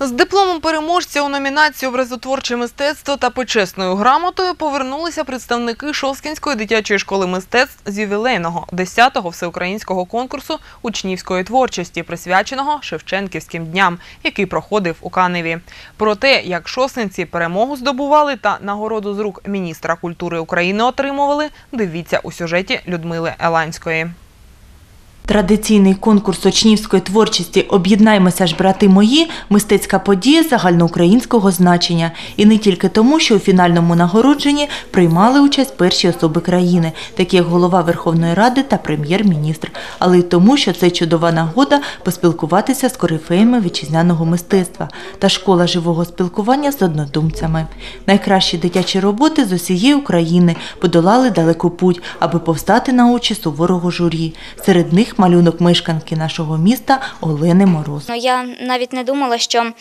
З дипломом переможця у номінації образотворче мистецтво та почесною грамотою повернулися представники Шосткінської дитячої школи мистецтв з ювілейного 10-го всеукраїнського конкурсу учнівської творчості, присвяченого Шевченківським дням, який проходив у Каневі. Про те, як шосткинці перемогу здобували та нагороду з рук міністра культури України отримували, дивіться у сюжеті Людмили Еланської. Традиційний конкурс очнівської творчості Об'єднаймося ж, брати мої мистецька подія загальноукраїнського значення. І не тільки тому, що у фінальному нагородженні приймали участь перші особи країни, такі як голова Верховної Ради та прем'єр-міністр, але й тому, що це чудова нагода поспілкуватися з корифеями вітчизняного мистецтва та школа живого спілкування з однодумцями. Найкращі дитячі роботи з усієї України подолали далеку путь, аби повстати на очі суворого журі. Серед них малюнок мешканки нашого міста Олени Мороз. Ну, я навіть не думала, що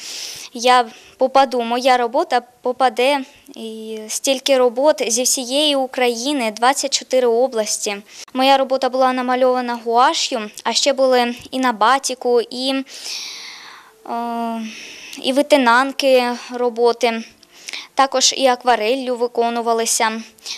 я попаду. Моя робота попаде і стільки робот зі всієї України, 24 області. Моя робота була намальована гуаш'ю, а ще були і на батіку, і, е, і витинанки роботи. Також і аквареллю виконувалися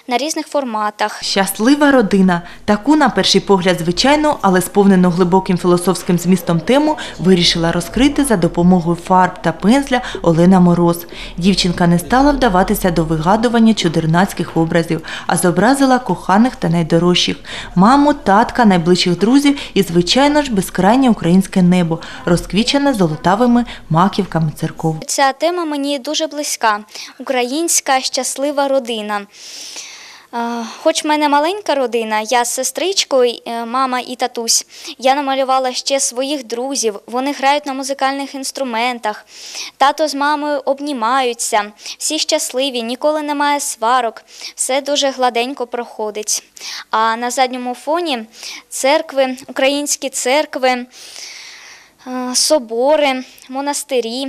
на різних форматах. Щаслива родина. Таку, на перший погляд, звичайну, але сповнену глибоким філософським змістом тему вирішила розкрити за допомогою фарб та пензля Олена Мороз. Дівчинка не стала вдаватися до вигадування чудернацьких образів, а зобразила коханих та найдорожчих – маму, татка, найближчих друзів і, звичайно ж, безкрайнє українське небо, розквічене золотавими маківками церков. Ця тема мені дуже близька. Українська щаслива родина. Е, Хоч в мене маленька родина, я з сестричкою, е, мама і татусь. Я намалювала ще своїх друзів. Вони грають на музикальних інструментах. Тато з мамою обнімаються. Всі щасливі, ніколи немає сварок. Все дуже гладенько проходить. А на задньому фоні церкви, українські церкви, е, собори, монастирі.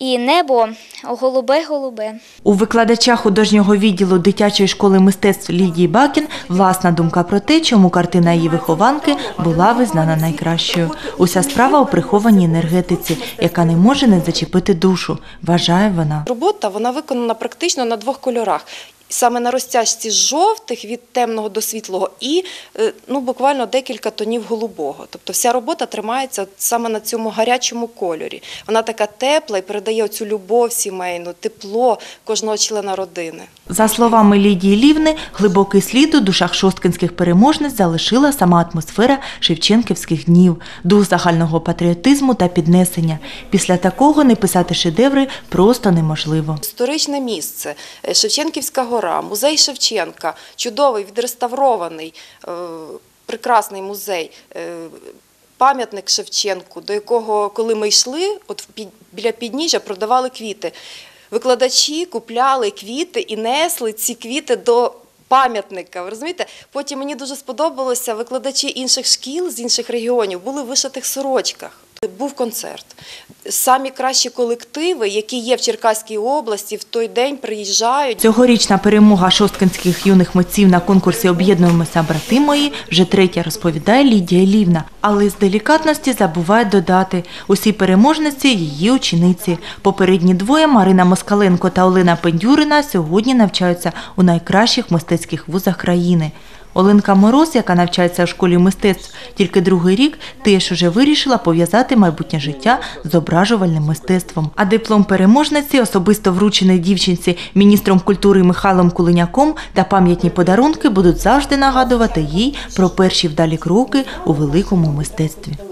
І небо голубе-голубе. У викладача художнього відділу дитячої школи мистецтв Лідії Бакін власна думка про те, чому картина її вихованки була визнана найкращою. Уся справа у прихованій енергетиці, яка не може не зачепити душу, вважає вона. Робота вона виконана практично на двох кольорах. Саме на розтяжці жовтих від темного до світлого і е, ну, буквально декілька тонів голубого. Тобто вся робота тримається саме на цьому гарячому кольорі. Вона така тепла і передає цю любов сімейну, тепло кожного члена родини. За словами Лідії Лівни, глибокий слід у душах шосткинських переможниць залишила сама атмосфера Шевченківських днів, дух загального патріотизму та піднесення. Після такого не писати шедеври просто неможливо. Історичне місце, е, Шевченківська гора, музей Шевченка, чудовий, відреставрований, е, прекрасний музей. е, Пам'ятник Шевченку, до якого, коли ми йшли, от біля підніжжя продавали квіти. Викладачі купляли квіти і несли ці квіти до пам'ятника. Ви розумієте? Потім мені дуже сподобалося, викладачі інших шкіл з інших регіонів були в вишитих сорочках. Був концерт. Самі кращі колективи, які є в Черкаській області, в той день приїжджають. Цьогорічна перемога шосткинських юних митців на конкурсі Об'єднуємося брати мої вже третя розповідає Лідія Лівна. Але з делікатності забуває додати усі переможниці її учениці. Попередні двоє Марина Москаленко та Олена Пендюрина сьогодні навчаються у найкращих мистецьких вузах країни. Оленка Мороз, яка навчається в школі мистецтв тільки другий рік, теж уже вирішила пов'язати майбутнє життя з ображувальним мистецтвом. А диплом переможниці, особисто вручений дівчинці міністром культури Михайлом Кулиняком та пам'ятні подарунки будуть завжди нагадувати їй про перші вдалі кроки у великому мистецтві.